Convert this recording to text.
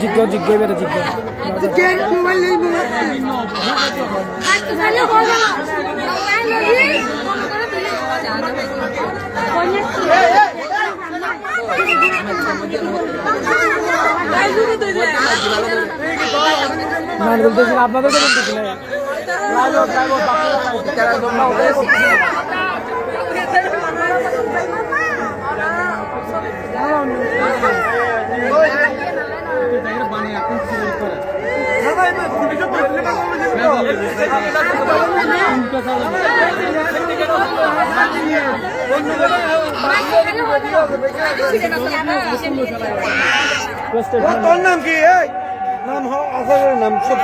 জিজ্ঞা জিজ্ঞা এবারে জিজ্ঞা। মোবাইল নেই আপনাদের তোর নাম কি? নাম হ আসামের নাম